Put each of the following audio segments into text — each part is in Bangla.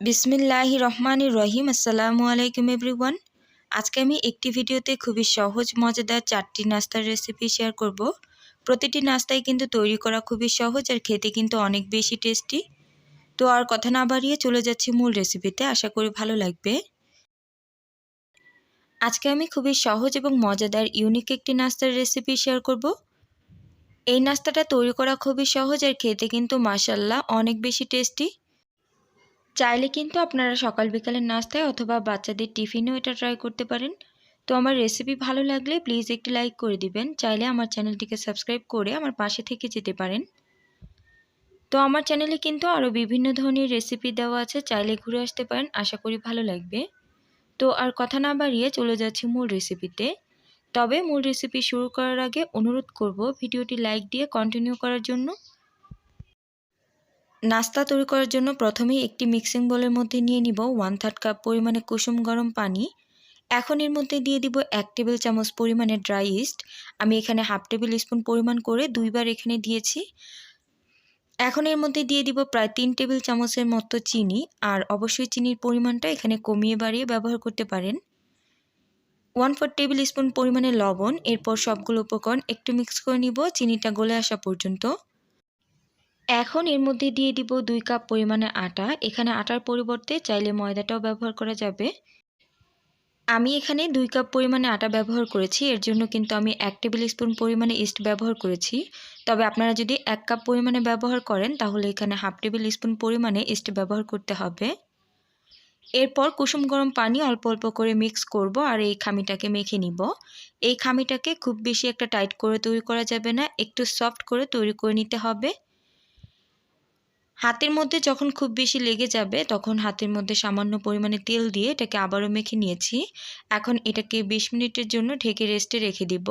বিসমিল্লাহ রহমান রহিম আসসালামু আলাইকুম এভরিওয়ান। আজকে আমি একটি ভিডিওতে খুবই সহজ, মজাদার চারটি নাস্তার রেসিপি শেয়ার করব। প্রতিটি নাস্তাই কিন্তু তৈরি করা খুবই সহজ আর খেতে কিন্তু অনেক বেশি টেস্টি। তো আর কথা না বাড়িয়ে চলে যাচ্ছি মূল রেসিপিতে, আশা করি ভালো লাগবে। আজকে আমি খুবই সহজ এবং মজাদার, ইউনিক একটি নাস্তার রেসিপি শেয়ার করব। এই নাস্তাটা তৈরি করা খুবই সহজ আর খেতে কিন্তু মাসাল্লাহ অনেক বেশি টেস্টি। চাইলে কিন্তু আপনারা সকাল বিকালের নাস্তায় অথবা বাচ্চাদের টিফিনেও এটা ট্রাই করতে পারেন। তো আমার রেসিপি ভালো লাগলে প্লিজ একটি লাইক করে দিবেন। চাইলে আমার চ্যানেলটিকে সাবস্ক্রাইব করে আমার পাশে থেকে যেতে পারেন। তো আমার চ্যানেলে কিন্তু আরও বিভিন্ন ধরনের রেসিপি দেওয়া আছে, চাইলে ঘুরে আসতে পারেন, আশা করি ভালো লাগবে। তো আর কথা না বাড়িয়ে চলে যাচ্ছি মূল রেসিপিতে তবে মূল রেসিপি শুরু করার আগে অনুরোধ করব, ভিডিওটি লাইক দিয়ে কন্টিনিউ করার জন্য। নাস্তা তৈরি করার জন্য প্রথমেই একটি মিক্সিং বোলের মধ্যে নিয়ে নিব ওয়ান থার্ড কাপ পরিমাণে কুসুম গরম পানি। এখন এর মধ্যে দিয়ে দিব এক টেবিল চামচ পরিমাণে ড্রাই ইস্ট আমি এখানে হাফ টেবিল স্পুন পরিমাণ করে দুইবার এখানে দিয়েছি। এখন এর মধ্যে দিয়ে দিব প্রায় তিন টেবিল চামচের মতো চিনি। আর অবশ্যই চিনির পরিমাণটা এখানে কমিয়ে বাড়িয়ে ব্যবহার করতে পারেন। ওয়ান ফোর টেবিল স্পুন পরিমাণে লবণ। এরপর সবগুলো উপকরণ একটু মিক্স করে নিব। চিনিটা গলে আসা পর্যন্ত। এখন এর মধ্যে দিয়ে দিব দুই কাপ পরিমাণে আটা। এখানে আটার পরিবর্তে চাইলে ময়দাটাও ব্যবহার করা যাবে। আমি এখানে দুই কাপ পরিমাণে আটা ব্যবহার করেছি। এর জন্য কিন্তু আমি এক টেবিল স্পুন পরিমাণে ইস্ট ব্যবহার করেছি। তবে আপনারা যদি এক কাপ পরিমাণে ব্যবহার করেন, তাহলে এখানে হাফ টেবিল স্পুন পরিমাণে ইস্ট ব্যবহার করতে হবে। এরপর কুসুম গরম পানি অল্প অল্প করে মিক্স করব আর এই খামিটাকে মেখে নিব। এই খামিটাকে খুব বেশি একটা টাইট করে তৈরি করা যাবে না, একটু সফট করে তৈরি করে নিতে হবে। হাতের মধ্যে যখন খুব বেশি লেগে যাবে, তখন হাতের মধ্যে সামান্য পরিমাণে তেল দিয়ে এটাকে আবারও মেখে নিয়েছি। এখন এটাকে বিশ মিনিটের জন্য ঢেকে রেস্টে রেখে দিব।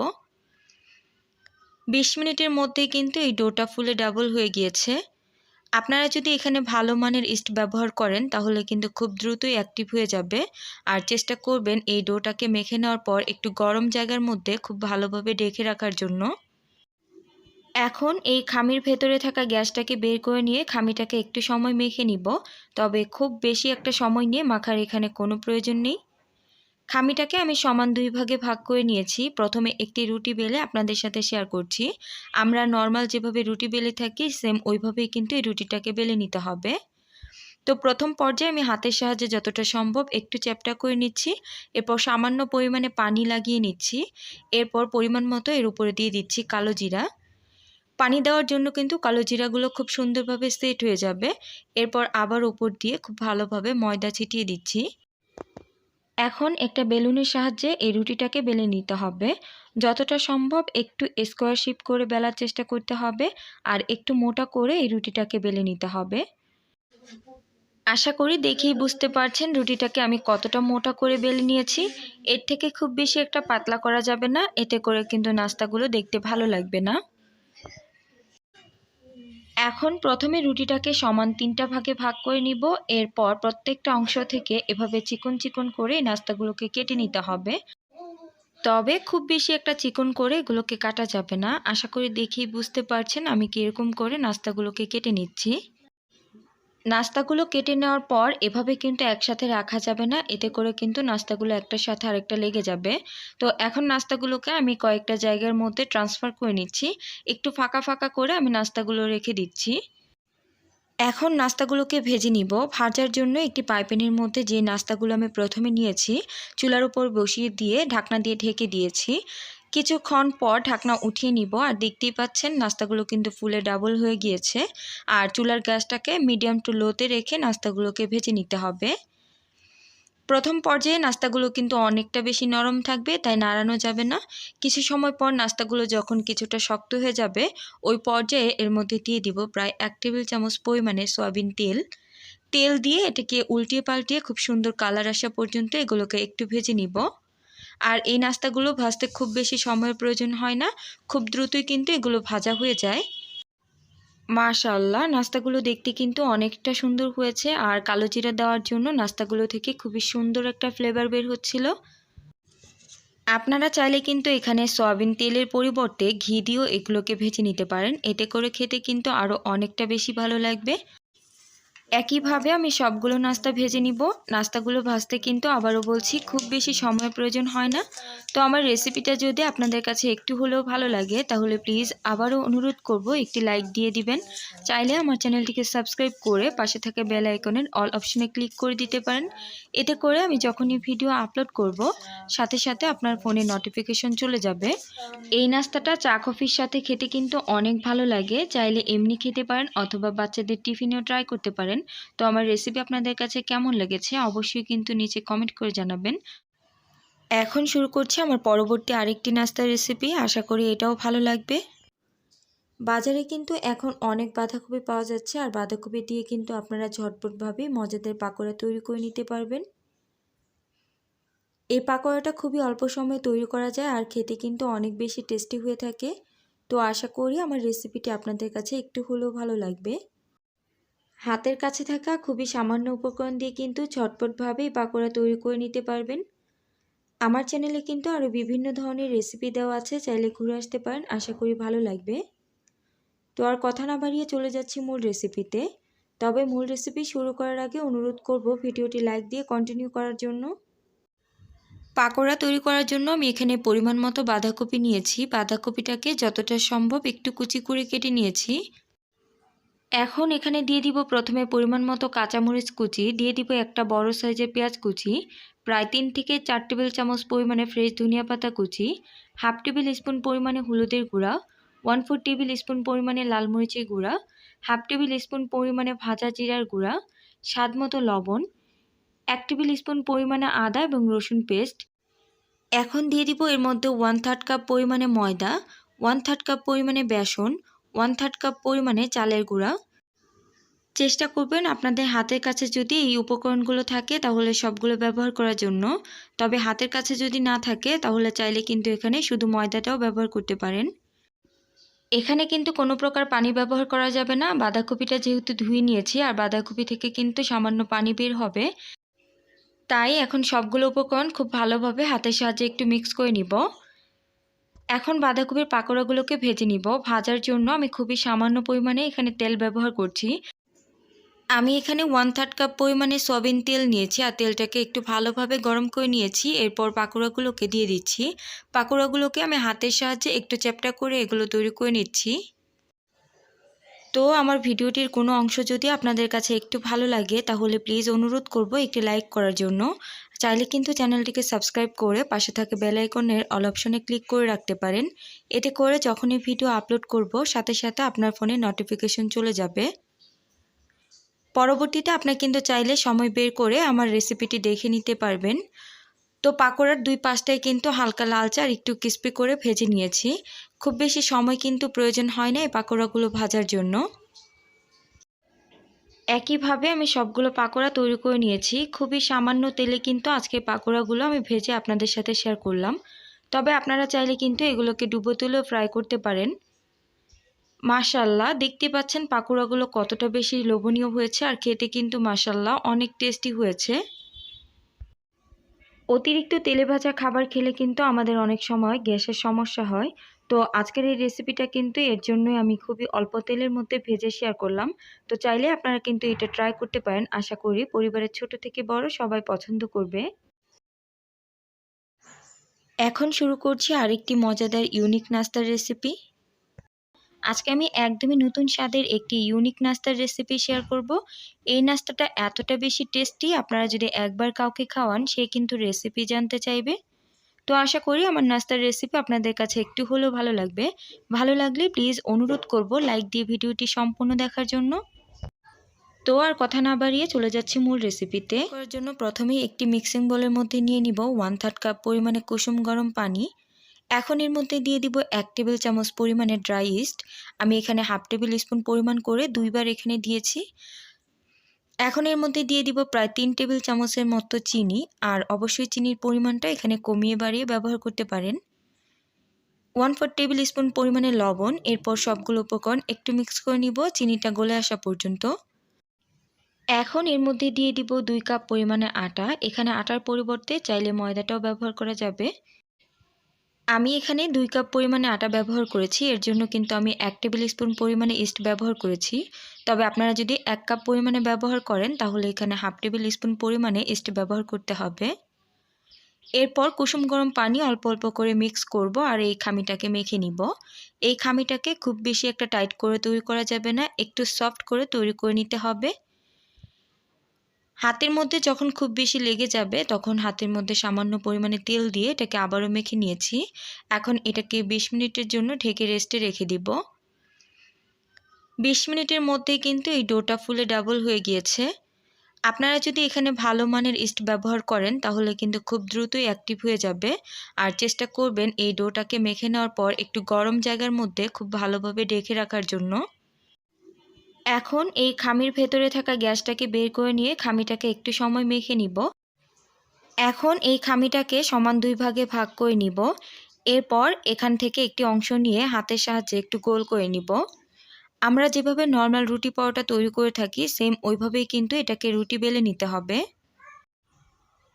বিশ মিনিটের মধ্যেই কিন্তু এই ডোটা ফুলে ডাবল হয়ে গিয়েছে। আপনারা যদি এখানে ভালো মানের ইস্ট ব্যবহার করেন, তাহলে কিন্তু খুব দ্রুতই অ্যাক্টিভ হয়ে যাবে। আর চেষ্টা করবেন এই ডোটাকে মেখে নেওয়ার পর একটু গরম জায়গার মধ্যে খুব ভালোভাবে ঢেকে রাখার জন্য। এখন এই খামির ভেতরে থাকা গ্যাসটাকে বের করে নিয়ে খামিটাকে একটু সময় মেখে নিব। তবে খুব বেশি একটা সময় নিয়ে মাখার এখানে কোনো প্রয়োজন নেই। খামিটাকে আমি সমান দুই ভাগে ভাগ করে নিয়েছি। প্রথমে একটি রুটি বেলে আপনাদের সাথে শেয়ার করছি। আমরা নর্মাল যেভাবে রুটি বেলে থাকি সেম ওইভাবেই কিন্তু এই রুটিটাকে বেলে নিতে হবে। তো প্রথম পর্যায়ে আমি হাতের সাহায্যে যতটা সম্ভব একটু চ্যাপটা করে নিচ্ছি। এরপর সামান্য পরিমাণে পানি লাগিয়ে নিচ্ছি। এরপর পরিমাণ মতো এর উপরে দিয়ে দিচ্ছি কালো জিরা। পানি দেওয়ার জন্য কিন্তু কালো জিরাগুলো খুব সুন্দরভাবে সেট হয়ে যাবে। এরপর আবার উপর দিয়ে খুব ভালোভাবে ময়দা ছিটিয়ে দিচ্ছি। এখন একটা বেলুনের সাহায্যে এই রুটিটাকে বেলে নিতে হবে। যতটা সম্ভব একটু স্কোয়ার শিপ করে বেলার চেষ্টা করতে হবে আর একটু মোটা করে এই রুটিটাকে বেলে নিতে হবে। আশা করি দেখেই বুঝতে পারছেন রুটিটাকে আমি কতটা মোটা করে বেলে নিয়েছি। এর থেকে খুব বেশি একটা পাতলা করা যাবে না, এতে করে কিন্তু নাস্তাগুলো দেখতে ভালো লাগবে না। এখন প্রথমে রুটিটাকে সমান তিনটা ভাগে ভাগ করে নিব। এরপর প্রত্যেকটা অংশ থেকে এভাবে চিকন চিকন করে নাস্তাগুলোকে কেটে নিতে হবে। তবে খুব বেশি একটা চিকন করে এগুলোকে কাটা যাবে না। আশা করি দেখেই বুঝতে পারছেন আমি কীরকম করে নাস্তাগুলোকে কেটে নিচ্ছি। নাস্তাগুলো কেটে নেওয়ার পর এভাবে কিন্তু একসাথে রাখা যাবে না। এতে করে কিন্তু নাস্তাগুলো একটার সাথে আরেকটা লেগে যাবে। তো এখন নাস্তাগুলোকে আমি কয়েকটা জায়গার মধ্যে ট্রান্সফার করে নিচ্ছি। একটু ফাঁকা ফাঁকা করে আমি নাস্তাগুলো রেখে দিচ্ছি। এখন নাস্তাগুলোকে ভেজে নিব। ভাজার জন্য একটি পাইপেনের মধ্যে যে নাস্তাগুলো আমি প্রথমে নিয়েছি, চুলার উপর বসিয়ে দিয়ে ঢাকনা দিয়ে ঢেকে দিয়েছি। কিছুক্ষণ পর ঢাকনা উঠিয়ে নিব আর দেখতেই পাচ্ছেন নাস্তাগুলো কিন্তু ফুলে ডাবল হয়ে গিয়েছে। আর চুলার গ্যাসটাকে মিডিয়াম টু লোতে রেখে নাস্তাগুলোকে ভেজে নিতে হবে। প্রথম পর্যায়ে নাস্তাগুলো কিন্তু অনেকটা বেশি নরম থাকবে, তাই নাড়ানো যাবে না। কিছু সময় পর নাস্তাগুলো যখন কিছুটা শক্ত হয়ে যাবে, ওই পর্যায়ে এর মধ্যে দিয়ে দিব প্রায় এক টেবিল চামচ পরিমাণে সয়াবিন তেল। তেল দিয়ে এটাকে উল্টিয়ে পাল্টিয়ে খুব সুন্দর কালার আসা পর্যন্ত এগুলোকে একটু ভেজে নিব। আর এই নাস্তাগুলো ভাজতে খুব বেশি সময়ের প্রয়োজন হয় না, খুব দ্রুতই কিন্তু এগুলো ভাজা হয়ে যায়। মাশাল্লাহ নাস্তাগুলো দেখতে কিন্তু অনেকটা সুন্দর হয়েছে আর কালো জিরা দেওয়ার জন্য নাস্তাগুলো থেকে খুবই সুন্দর একটা ফ্লেভার বের হচ্ছিল। আপনারা চাইলে কিন্তু এখানে সয়াবিন তেলের পরিবর্তে ঘি দিয়েও এগুলোকে ভেজে নিতে পারেন, এতে করে খেতে কিন্তু আরও অনেকটা বেশি ভালো লাগবে। একইভাবে আমি সবগুলো নাস্তা ভেজে নিব। নাস্তাগুলো ভাজতে কিন্তু আবারও বলছি, খুব বেশি সময়ের প্রয়োজন হয় না। তো আমার রেসিপিটা যদি আপনাদের কাছে একটু হলেও ভালো লাগে, তাহলে প্লিজ আবারও অনুরোধ করব, একটি লাইক দিয়ে দিবেন। চাইলে আমার চ্যানেলটিকে সাবস্ক্রাইব করে পাশে থাকা বেল আইকনের অল অপশনে ক্লিক করে দিতে পারেন। এতে করে আমি যখনই ভিডিও আপলোড করব, সাথে সাথে আপনার ফোনে নোটিফিকেশন চলে যাবে। এই নাস্তাটা চা কফির সাথে খেতে কিন্তু অনেক ভালো লাগে। চাইলে এমনি খেতে পারেন অথবা বাচ্চাদের টিফিনেও ট্রাই করতে পারেন। তো আমার রেসিপি আপনাদের কাছে কেমন লেগেছে অবশ্যই কিন্তু নিচে কমেন্ট করে জানাবেন। এখন শুরু করছি আমার পরবর্তী আরেকটি নাস্তার রেসিপি আশা করি এটাও ভালো লাগবে। বাজারে কিন্তু এখন অনেক বাঁধাকপি পাওয়া যাচ্ছে, আর বাঁধাকপি দিয়ে কিন্তু আপনারা ঝটপটভাবে মজাদার পাকোড়া তৈরি করে নিতে পারবেন। এই পাকোড়াটা খুবই অল্প সময়ে তৈরি করা যায়, আর খেতে কিন্তু অনেক বেশি টেস্টি হয়ে থাকে। তো আশা করি আমার রেসিপিটি আপনাদের কাছে একটু হলেও ভালো লাগবে। হাতের কাছে থাকা খুবই সামান্য উপকরণ দিয়ে কিন্তু ঝটপটভাবে পাকোড়া তৈরি করে নিতে পারবেন। আমার চ্যানেলে কিন্তু আরও বিভিন্ন ধরনের রেসিপি দেওয়া আছে, চাইলে ঘুরে আসতে পারেন, আশা করি ভালো লাগবে। তো আর কথা না বাড়িয়ে চলে যাচ্ছি মূল রেসিপিতে তবে মূল রেসিপি শুরু করার আগে অনুরোধ করব ভিডিওটি লাইক দিয়ে কন্টিনিউ করার জন্য। পাকোড়া তৈরি করার জন্য আমি এখানে পরিমাণ মতো বাঁধাকপি নিয়েছি। বাঁধাকপিটাকে যতটা সম্ভব একটু কুচি করে কেটে নিয়েছি। এখন এখানে দিয়ে দিব প্রথমে পরিমাণ মতো কাঁচামরিচ কুচি, দিয়ে দিব একটা বড় সাইজের পেঁয়াজ কুচি, প্রায় তিন থেকে চার টেবিল চামচ পরিমাণে ফ্রেশ ধনিয়া পাতা কুচি, হাফ টেবিল স্পুন পরিমাণে হলুদের গুঁড়া, ওয়ান ফোর টেবিল স্পুন পরিমাণে লাল মরিচের গুঁড়া, হাফ টেবিল স্পুন পরিমাণে ভাজা জিরার গুঁড়া, স্বাদ মতো লবণ, এক টেবিল স্পুন পরিমাণে আদা এবং রসুন পেস্ট। এখন দিয়ে দিব এর মধ্যে ওয়ান থার্ড কাপ পরিমাণে ময়দা, ওয়ান থার্ড কাপ পরিমাণে বেসন ওয়ান থার্ড কাপ পরিমাণে চালের গুঁড়া। চেষ্টা করবেন আপনাদের হাতের কাছে যদি এই উপকরণগুলো থাকে তাহলে সবগুলো ব্যবহার করার জন্য। তবে হাতের কাছে যদি না থাকে তাহলে চাইলে কিন্তু এখানে শুধু ময়দাটাও ব্যবহার করতে পারেন। এখানে কিন্তু কোনো প্রকার পানি ব্যবহার করা যাবে না। বাঁধাকপিটা যেহেতু ধুয়ে নিয়েছি আর বাঁধাকপি থেকে কিন্তু সামান্য পানি বের হবে। তাই এখন সবগুলো উপকরণ খুব ভালোভাবে হাতের সাহায্যে একটু মিক্স করে নিব। এখন বাঁধাকপির পাকোড়াগুলোকে ভেজে নিব। ভাজার জন্য আমি খুবই সামান্য পরিমাণে এখানে তেল ব্যবহার করছি। আমি এখানে ওয়ান থার্ড কাপ পরিমাণে সয়াবিন তেল নিয়েছি আর তেলটাকে একটু ভালোভাবে গরম করে নিয়েছি। এরপর পাকোড়াগুলোকে দিয়ে দিচ্ছি। পাকোড়াগুলোকে আমি হাতের সাহায্যে একটু চ্যাপটা করে এগুলো তৈরি করে নিচ্ছি। তো আমার ভিডিওটির কোনো অংশ যদি আপনাদের কাছে একটু ভালো লাগে, তাহলে প্লিজ অনুরোধ করব একটি লাইক করার জন্য। চাইলে কিন্তু চ্যানেলটিকে সাবস্ক্রাইব করে পাশে থাকে বেল আইকনের অল অপশনে ক্লিক করে রাখতে পারেন। এতে করে যখনই ভিডিও আপলোড করব, সাথে সাথে আপনার ফোনে নোটিফিকেশন চলে যাবে। পরবর্তীতে আপনার কিন্তু চাইলে সময় বের করে আমার রেসিপিটি দেখে নিতে পারবেন। তো পাকোড়ার দুই পাশটায় কিন্তু হালকা লালচে আর একটু ক্রিস্পি করে ভেজে নিয়েছি। খুব বেশি সময় কিন্তু প্রয়োজন হয় না এই পাকোড়াগুলো ভাজার জন্য। একইভাবে আমি সবগুলো পাকোড়া তৈরি করে নিয়েছি। খুবই সামান্য তেলে কিন্তু আজকে পাকোড়াগুলো আমি ভেজে আপনাদের সাথে শেয়ার করলাম। তবে আপনারা চাইলে কিন্তু এগুলোকে ডুবো তুলেও ফ্রাই করতে পারেন। মাশাল্লাহ দেখতে পাচ্ছেন পাকোড়াগুলো কতটা বেশি লোভনীয় হয়েছে আর খেতে কিন্তু মাশাল্লাহ অনেক টেস্টি হয়েছে। অতিরিক্ত তেলে ভাজা খাবার খেলে কিন্তু আমাদের অনেক সময় গ্যাসের সমস্যা হয়। তো আজকের এই রেসিপিটা কিন্তু এর জন্যই আমি খুবই অল্প তেলের মধ্যে ভেজে শেয়ার করলাম। তো চাইলে আপনারা কিন্তু এটা ট্রাই করতে পারেন। আশা করি পরিবারের ছোট থেকে বড় সবাই পছন্দ করবে। এখন শুরু করছি আরেকটি মজাদার ইউনিক নাস্তার রেসিপি আজকে আমি একদমই নতুন স্বাদের একটি ইউনিক নাস্তার রেসিপি শেয়ার করব। এই নাস্তাটা এতটা বেশি টেস্টি আপনারা যদি একবার কাউকে খাওয়ান, সে কিন্তু রেসিপি জানতে চাইবে। তো আশা করি আমার নাস্তার রেসিপি আপনাদের কাছে একটু হলেও ভালো লাগবে। ভালো লাগলে প্লিজ অনুরোধ করব লাইক দিয়ে ভিডিওটি সম্পূর্ণ দেখার জন্য। তো আর কথা না বাড়িয়ে চলে যাচ্ছি মূল রেসিপিতে করার জন্য প্রথমেই একটি মিক্সিং বোলের মধ্যে নিয়ে নিব ওয়ান থার্ড কাপ পরিমাণে কুসুম গরম পানি। এখন এর মধ্যে দিয়ে দিব এক টেবিল চামচ পরিমাণে ড্রাই ইস্ট আমি এখানে হাফ টেবিল স্পুন পরিমাণ করে দুইবার এখানে দিয়েছি। এখন এর মধ্যে দিয়ে দিব প্রায় তিন টেবিল চামচের মতো চিনি আর অবশ্যই চিনির পরিমাণটা এখানে কমিয়ে বাড়িয়ে ব্যবহার করতে পারেন। ওয়ান ফোর টেবিল স্পুন পরিমাণে লবণ, এরপর সবগুলো উপকরণ একটু মিক্স করে নিব, চিনিটা গলে আসা পর্যন্ত। এখন এর মধ্যে দিয়ে দিব দুই কাপ পরিমাণে আটা। এখানে আটার পরিবর্তে চাইলে ময়দাটাও ব্যবহার করা যাবে। আমি এখানে দুই কাপ পরিমাণে আটা ব্যবহার করেছি। এর জন্য কিন্তু আমি এক টেবিল স্পুন পরিমাণে ইস্ট ব্যবহার করেছি। তবে আপনারা যদি এক কাপ পরিমাণে ব্যবহার করেন, তাহলে এখানে হাফ টেবিল স্পুন পরিমাণে ইস্ট ব্যবহার করতে হবে। এরপর কুসুম গরম পানি অল্প অল্প করে মিক্স করব আর এই খামিটাকে মেখে নিব। এই খামিটাকে খুব বেশি একটা টাইট করে তৈরি করা যাবে না, একটু সফট করে তৈরি করে নিতে হবে। হাতের মধ্যে যখন খুব বেশি লেগে যাবে, তখন হাতের মধ্যে সামান্য পরিমাণে তেল দিয়ে এটাকে আবারও মেখে নিয়েছি। এখন এটাকে বিশ মিনিটের জন্য ঢেকে রেস্টে রেখে দিব। বিশ মিনিটের মধ্যেই কিন্তু এই ডোটা ফুলে ডাবল হয়ে গিয়েছে। আপনারা যদি এখানে ভালো মানের ইস্ট ব্যবহার করেন, তাহলে কিন্তু খুব দ্রুতই অ্যাক্টিভ হয়ে যাবে। আর চেষ্টা করবেন এই ডোটাকে মেখে নেওয়ার পর একটু গরম জায়গার মধ্যে খুব ভালোভাবে ডেকে রাখার জন্য। এখন এই খামির ভেতরে থাকা গ্যাসটাকে বের করে নিয়ে খামিটাকে একটু সময় মেখে নিব। এখন এই খামিটাকে সমান দুই ভাগে ভাগ করে নিব। এরপর এখান থেকে একটি অংশ নিয়ে হাতের সাহায্যে একটু গোল করে নিব। আমরা যেভাবে নর্মাল রুটি পরোটা তৈরি করে থাকি, সেম ওইভাবেই কিন্তু এটাকে রুটি বেলে নিতে হবে।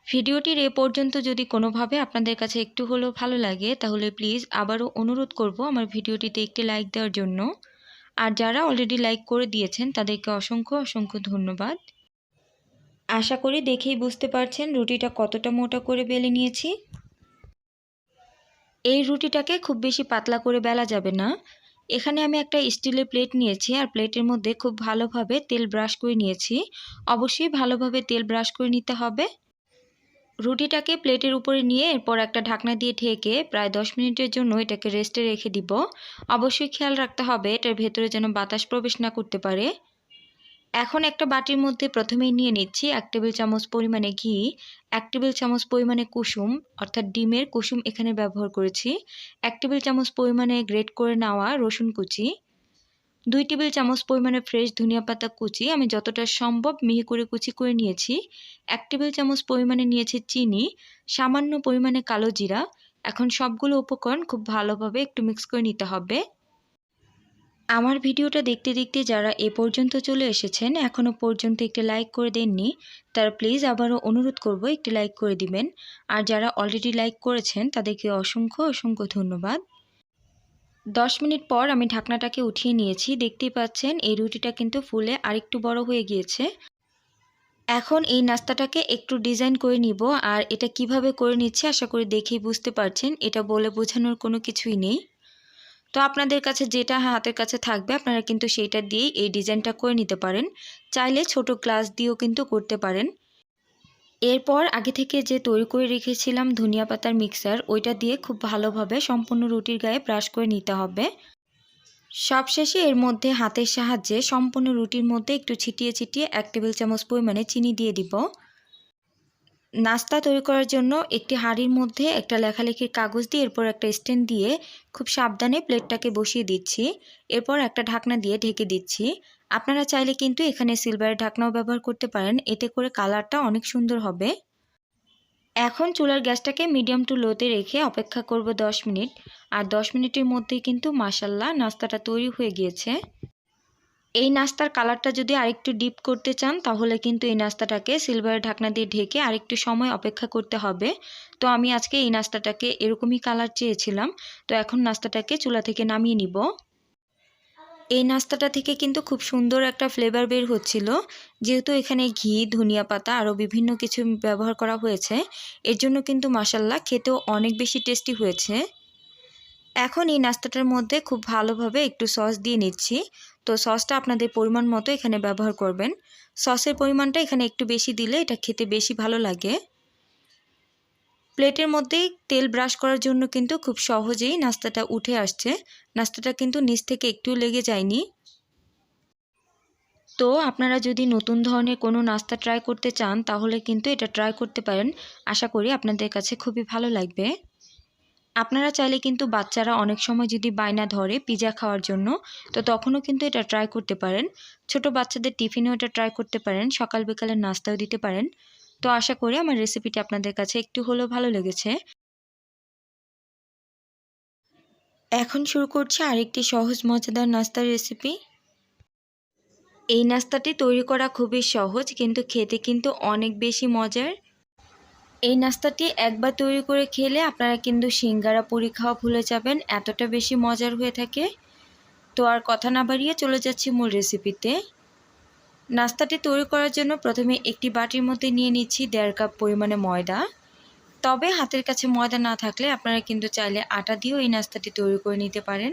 ভিডিওটির এ পর্যন্ত যদি কোনোভাবে আপনাদের কাছে একটু হলেও ভালো লাগে, তাহলে প্লিজ আবারও অনুরোধ করব আমার ভিডিওটিতে একটি লাইক দেওয়ার জন্য। আর যারা অলরেডি লাইক করে দিয়েছেন, তাদেরকে অসংখ্য অসংখ্য ধন্যবাদ। আশা করি দেখেই বুঝতে পারছেন রুটিটা কতটা মোটা করে বেলে নিয়েছি। এই রুটিটাকে খুব বেশি পাতলা করে বেলা যাবে না। এখানে আমি একটা স্টিলের প্লেট নিয়েছি আর প্লেটের মধ্যে খুব ভালোভাবে তেল ব্রাশ করে নিয়েছি। অবশ্যই ভালোভাবে তেল ব্রাশ করে নিতে হবে। রুটিটাকে প্লেটের উপরে নিয়ে এরপর একটা ঢাকনা দিয়ে ঢেকে প্রায় দশ মিনিটের জন্য এটাকে রেস্টে রেখে দিব। অবশ্যই খেয়াল রাখতে হবে এটার ভেতরে যেন বাতাস প্রবেশ না করতে পারে। এখন একটা বাটির মধ্যে প্রথমেই নিয়ে নিচ্ছি এক টেবিল চামচ পরিমাণে ঘি, এক টেবিল চামচ পরিমাণে কুসুম, অর্থাৎ ডিমের কুসুম এখানে ব্যবহার করেছি। এক টেবিল চামচ পরিমাণে গ্রেট করে নেওয়া রসুন কুচি দুই টেবিল চামচ পরিমাণে ফ্রেশ ধনিয়া পাতা কুচি, আমি যতটা সম্ভব মিহি করে কুচি করে নিয়েছি। এক টেবিল চামচ পরিমাণে নিয়েছি চিনি, সামান্য পরিমাণে কালো জিরা। এখন সবগুলো উপকরণ খুব ভালোভাবে একটু মিক্স করে নিতে হবে। আমার ভিডিওটা দেখতে দেখতে যারা এ পর্যন্ত চলে এসেছেন এখনও পর্যন্ত একটি লাইক করে দেননি, তারা প্লিজ আবারও অনুরোধ করব একটি লাইক করে দিবেন। আর যারা অলরেডি লাইক করেছেন, তাদেরকে অসংখ্য অসংখ্য ধন্যবাদ। দশ মিনিট পর আমি ঢাকনাটাকে উঠিয়ে নিয়েছি। দেখতেই পাচ্ছেন, এই রুটিটা কিন্তু ফুলে আরেকটু বড় হয়ে গিয়েছে। এখন এই নাস্তাটাকে একটু ডিজাইন করে নিব, আর এটা কীভাবে করে নিচ্ছে আশা করি দেখেই বুঝতে পারছেন, এটা বলে বোঝানোর কোনো কিছুই নেই। তো আপনাদের কাছে যেটা হাতের কাছে থাকবে, আপনারা কিন্তু সেইটা দিয়েই এই ডিজাইনটা করে নিতে পারেন। চাইলে ছোট গ্লাস দিয়েও কিন্তু করতে পারেন। এরপর আগে থেকে যে তৈরি করে রেখেছিলাম ধনিয়া পাতার মিক্সার, ওইটা দিয়ে খুব ভালোভাবে সম্পূর্ণ রুটির গায়ে ব্রাশ করে নিতে হবে। সবশেষে এর মধ্যে হাতের সাহায্যে সম্পূর্ণ রুটির মধ্যে একটু ছিটিয়ে ছিটিয়ে এক টেবিল চামচ পরিমাণে চিনি দিয়ে দিব। নাস্তা তৈরি করার জন্য একটি হাঁড়ির মধ্যে একটা লেখালেখির কাগজ দিয়ে এরপর একটা স্ট্যান্ড দিয়ে খুব সাবধানে প্লেটটাকে বসিয়ে দিচ্ছি। এরপর একটা ঢাকনা দিয়ে ঢেকে দিচ্ছি। আপনারা চাইলে কিন্তু এখানে সিলভারের ঢাকনাও ব্যবহার করতে পারেন। এতে করে কালারটা অনেক সুন্দর হবে। এখন চুলার গ্যাসটাকে মিডিয়াম টু লোতে রেখে অপেক্ষা করব 10 মিনিট। আর 10 মিনিটের মধ্যেই কিন্তু মাসাল্লাহ নাস্তাটা তৈরি হয়ে গিয়েছে। এই নাস্তার কালারটা যদি আরেকটু ডিপ করতে চান, তাহলে কিন্তু এই নাস্তাটাকে সিলভারের ঢাকনা দিয়ে ঢেকে আরেকটু সময় অপেক্ষা করতে হবে। তো আমি আজকে এই নাস্তাটাকে এরকমই কালার চেয়েছিলাম। তো এখন নাস্তাটাকে চুলা থেকে নামিয়ে নিব। এই নাস্তাটা থেকে কিন্তু খুব সুন্দর একটা ফ্লেভার বের হচ্ছিল। যেহেতু এখানে ঘি, ধনিয়া পাতা আরও বিভিন্ন কিছু ব্যবহার করা হয়েছে, এর জন্য কিন্তু মাসাল্লা খেতেও অনেক বেশি টেস্টি হয়েছে। এখন এই নাস্তাটার মধ্যে খুব ভালোভাবে একটু সস দিয়ে নিচ্ছি। তো সসটা আপনাদের পরিমাণ মতো এখানে ব্যবহার করবেন। সসের পরিমাণটা এখানে একটু বেশি দিলে এটা খেতে বেশি ভালো লাগে। প্লেটের মধ্যেই তেল ব্রাশ করার জন্য কিন্তু খুব সহজেই নাস্তাটা উঠে আসছে। নাস্তাটা কিন্তু নিচ থেকে একটু লেগে যায়নি। তো আপনারা যদি নতুন ধরনের কোনো নাস্তা ট্রাই করতে চান, তাহলে কিন্তু এটা ট্রাই করতে পারেন। আশা করি আপনাদের কাছে খুবই ভালো লাগবে। আপনারা চাইলে কিন্তু বাচ্চারা অনেক সময় যদি বায়না ধরে পিজা খাওয়ার জন্য, তো তখনও কিন্তু এটা ট্রাই করতে পারেন। ছোট বাচ্চাদের টিফিনেও এটা ট্রাই করতে পারেন। সকাল বিকালের নাস্তাও দিতে পারেন। তো আশা করি আমার রেসিপিটি আপনাদের কাছে একটু হলেও ভালো লেগেছে। এখন শুরু করছি আরেকটি সহজ, মজাদার নাস্তার রেসিপি এই নাস্তাটি তৈরি করা খুবই সহজ, কিন্তু খেতে কিন্তু অনেক বেশি মজার। এই নাস্তাটি একবার তৈরি করে খেলে আপনারা কিন্তু সিঙ্গারা পুরি খাওয়া ভুলে যাবেন, এতটা বেশি মজার হয়ে থাকে। তো আর কথা না বাড়িয়ে চলে যাচ্ছি মূল রেসিপিতে নাস্তাটি তৈরি করার জন্য প্রথমে একটি বাটির মধ্যে নিয়ে নিচ্ছি দেড় কাপ পরিমাণে ময়দা। তবে হাতের কাছে ময়দা না থাকলে আপনারা কিন্তু চাইলে আটা দিয়েও এই নাস্তাটি তৈরি করে নিতে পারেন।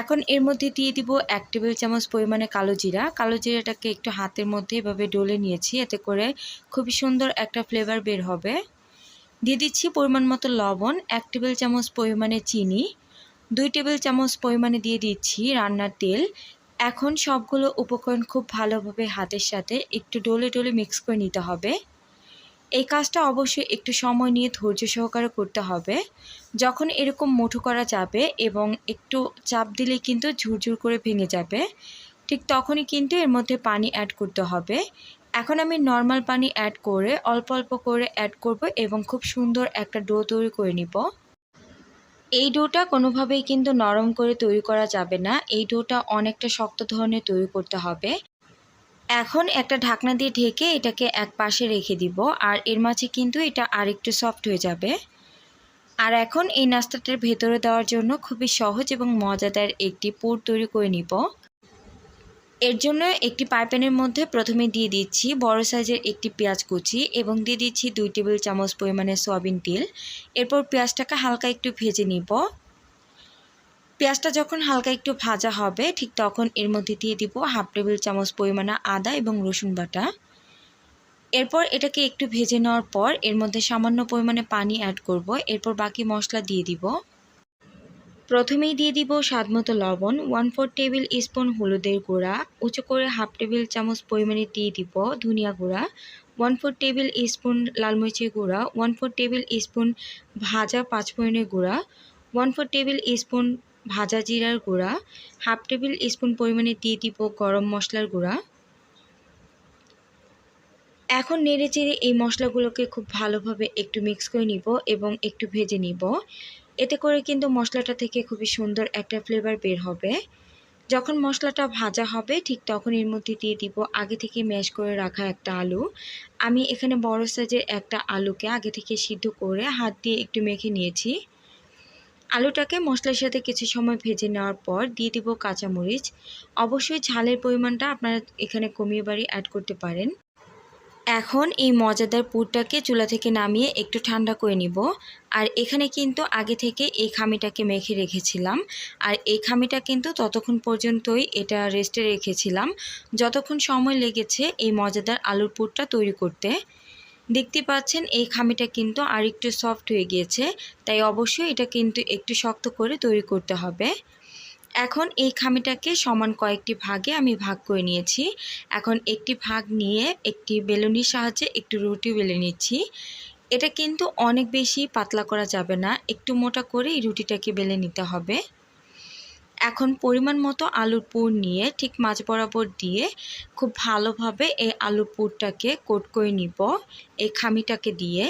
এখন এর মধ্যে দিয়ে দিব এক টেবিল চামচ পরিমাণে কালো জিরা। কালো জিরাটাকে একটু হাতের মধ্যে এভাবে ডলে নিয়েছি, এতে করে খুবই সুন্দর একটা ফ্লেভার বের হবে। দিয়ে দিচ্ছি পরিমাণ মতো লবণ, এক টেবিল চামচ পরিমাণে চিনি, দুই টেবিল চামচ পরিমাণে দিয়ে দিচ্ছি রান্নার তেল এখন সবগুলো উপকরণ খুব ভালোভাবে হাতের সাথে একটু ডলে ডলে মিক্স করে নিতে হবে। এই কাজটা অবশ্যই একটু সময় নিয়ে ধৈর্য সহকারে করতে হবে। যখন এরকম মুঠো করা যাবে এবং একটু চাপ দিলে কিন্তু ঝুরঝুর করে ভেঙে যাবে, ঠিক তখনই কিন্তু এর মধ্যে পানি অ্যাড করতে হবে। এখন আমি নর্মাল পানি অ্যাড করে অল্প অল্প করে অ্যাড করব এবং খুব সুন্দর একটা ডো তৈরি করে নিব। এই ডোটা কোনোভাবেই কিন্তু নরম করে তৈরি করা যাবে না। এই ডোটা অনেকটা শক্ত ধরনের তৈরি করতে হবে। এখন একটা ঢাকনা দিয়ে ঢেকে এটাকে এক পাশে রেখে দিব। আর এর মাঝে কিন্তু এটা আরেকটু সফট হয়ে যাবে। আর এখন এই নাস্তাটার ভেতরে দেওয়ার জন্য খুবই সহজ এবং মজাদার একটি পুর তৈরি করে নিব। এর জন্য একটি পাইপ্যানের মধ্যে প্রথমে দিয়ে দিচ্ছি বড় সাইজের একটি পেঁয়াজ কুচি এবং দিয়ে দিচ্ছি দুই টেবিল চামচ পরিমাণে সয়াবিন তেল। এরপর পেঁয়াজটাকে হালকা একটু ভেজে নিব। পেঁয়াজটা যখন হালকা একটু ভাজা হবে, ঠিক তখন এর মধ্যে দিয়ে দিব হাফ টেবিল চামচ পরিমাণে আদা এবং রসুন বাটা। এরপর এটাকে একটু ভেজে নেওয়ার পর এর মধ্যে সামান্য পরিমাণে পানি অ্যাড করব। এরপর বাকি মশলা দিয়ে দিব। প্রথমেই দিয়ে দিব স্বাদমতো লবণ ওয়ান ফোর টেবিল স্পুন হলুদের গুঁড়া, উঁচু করে হাফ টেবিল চামচ পরিমাণে দিয়ে দিব ধনিয়া গুঁড়া ওয়ান ফোর টেবিল স্পুন লাল লালমরিচের গুঁড়া ওয়ান ফোর টেবিল স্পুন ভাজা পাঁচফোড়নের গুঁড়া ওয়ান ফোর টেবিল স্পুন ভাজা জিরার গুঁড়া হাফ টেবিল স্পুন পরিমাণে দিয়ে দিব গরম মশলার গুঁড়া। এখন নেড়ে চেড়ে এই মশলাগুলোকে খুব ভালোভাবে একটু মিক্স করে নিব এবং একটু ভেজে নিব। এতে করে কিন্তু মশলাটা থেকে খুবই সুন্দর একটা ফ্লেভার বের হবে। যখন মশলাটা ভাজা হবে, ঠিক তখন এর মধ্যে দিয়ে দিব আগে থেকে ম্যাশ করে রাখা একটা আলু। আমি এখানে বড় সাইজের একটা আলুকে আগে থেকে সিদ্ধ করে হাত দিয়ে একটু মেখে নিয়েছি। আলুটাকে মশলার সাথে কিছু সময় ভেজে নেওয়ার পর দিয়ে দিব কাঁচামরিচ। অবশ্যই ঝালের পরিমাণটা আপনারা এখানে কমিয়ে বাড়ি অ্যাড করতে পারেন। এখন এই মজাদার পুরটাকে চুলা থেকে নামিয়ে একটু ঠান্ডা করে নিব। আর এখানে কিন্তু আগে থেকে এই খামিটাকে মেখে রেখেছিলাম। আর এই খামিটা কিন্তু ততক্ষণ পর্যন্তই এটা রেস্টে রেখেছিলাম। যতক্ষণ সময় লেগেছে এই মজাদার আলুর পুরটা তৈরি করতে। দেখতে পাচ্ছেন, এই খামিটা কিন্তু আর একটু সফট হয়ে গিয়েছে, তাই অবশ্যই এটা কিন্তু একটু শক্ত করে তৈরি করতে হবে। এখন এই খামিটাকে সমান কয়েকটি ভাগে আমি ভাগ করে নিয়েছি। এখন একটি ভাগ নিয়ে একটি বেলুনির সাহায্যে একটু রুটি বেলে নিচ্ছি। এটা কিন্তু অনেক বেশি পাতলা করা যাবে না, একটু মোটা করে এই রুটিটাকে বেলে নিতে হবে। এখন পরিমাণ মতো আলুর পুর নিয়ে ঠিক মাছ বরাবর দিয়ে খুব ভালোভাবে এই আলুর পুরটাকে কোট করে নিব। এই খামিটাকে দিয়ে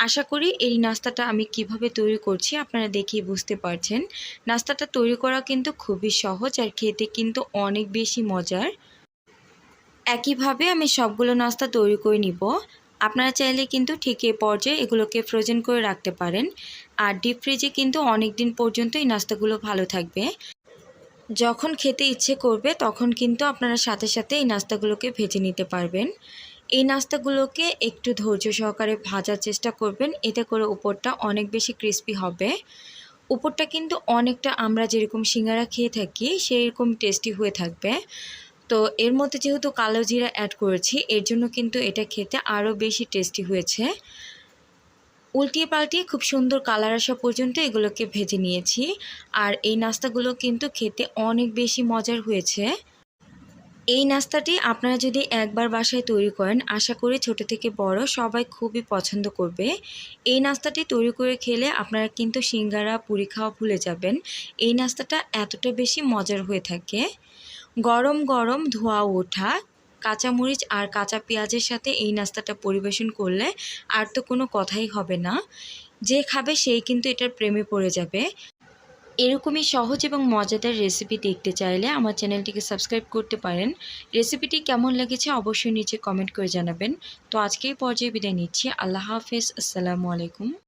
আশা করি এই নাস্তাটা আমি কীভাবে তৈরি করছি আপনারা দেখিয়ে বুঝতে পারছেন। নাস্তাটা তৈরি করা কিন্তু খুবই সহজ আর খেতে কিন্তু অনেক বেশি মজার। একইভাবে আমি সবগুলো নাস্তা তৈরি করে নিব। আপনারা চাইলে কিন্তু ঠিক এ পর্যায়ে এগুলোকে ফ্রোজেন করে রাখতে পারেন। আর ডিপ ফ্রিজে কিন্তু অনেক দিন পর্যন্ত এই নাস্তাগুলো ভালো থাকবে। যখন খেতে ইচ্ছে করবে তখন কিন্তু আপনারা সাথে সাথে এই নাস্তাগুলোকে ভেজে নিতে পারবেন। এই নাস্তাগুলোকে একটু ধৈর্য সহকারে ভাজার চেষ্টা করবেন। এতে করে উপরটা অনেক বেশি ক্রিস্পি হবে। উপরটা কিন্তু অনেকটা আমরা যেরকম সিঙ্গারা খেয়ে থাকি সেই রকম টেস্টি হয়ে থাকবে। তো এর মধ্যে যেহেতু কালো জিরা অ্যাড করেছি, এর জন্য কিন্তু এটা খেতে আরও বেশি টেস্টি হয়েছে। উল্টিয়ে পাল্টিয়ে খুব সুন্দর কালার আসা পর্যন্ত এগুলোকে ভেজে নিয়েছি। আর এই নাস্তাগুলো কিন্তু খেতে অনেক বেশি মজার হয়েছে। এই নাস্তাটি আপনারা যদি একবার বাসায় তৈরি করেন, আশা করি ছোট থেকে বড় সবাই খুবই পছন্দ করবে। এই নাস্তাটি তৈরি করে খেলে আপনারা কিন্তু সিঙ্গারা, পুরি খাওয়া ভুলে যাবেন। এই নাস্তাটা এতটা বেশি মজার হয়ে থাকে। গরম গরম ধোয়া ওঠা, কাঁচামরিচ আর কাঁচা পেঁয়াজের সাথে এই নাস্তাটা পরিবেশন করলে আর তো কোনো কথাই হবে না। যে খাবে সেই কিন্তু এটার প্রেমে পড়ে যাবে। এরকমই সহজ এবং মজাদার রেসিপি দেখতে চাইলে আমার চ্যানেলটিকে সাবস্ক্রাইব করতে পারেন। রেসিপিটি কেমন লেগেছে অবশ্যই নিচে কমেন্ট করে জানাবেন। তো আজকে এই পর্যায়ে বিদায় নিচ্ছি। আল্লাহ হাফেজ। আসসালামু আলাইকুম।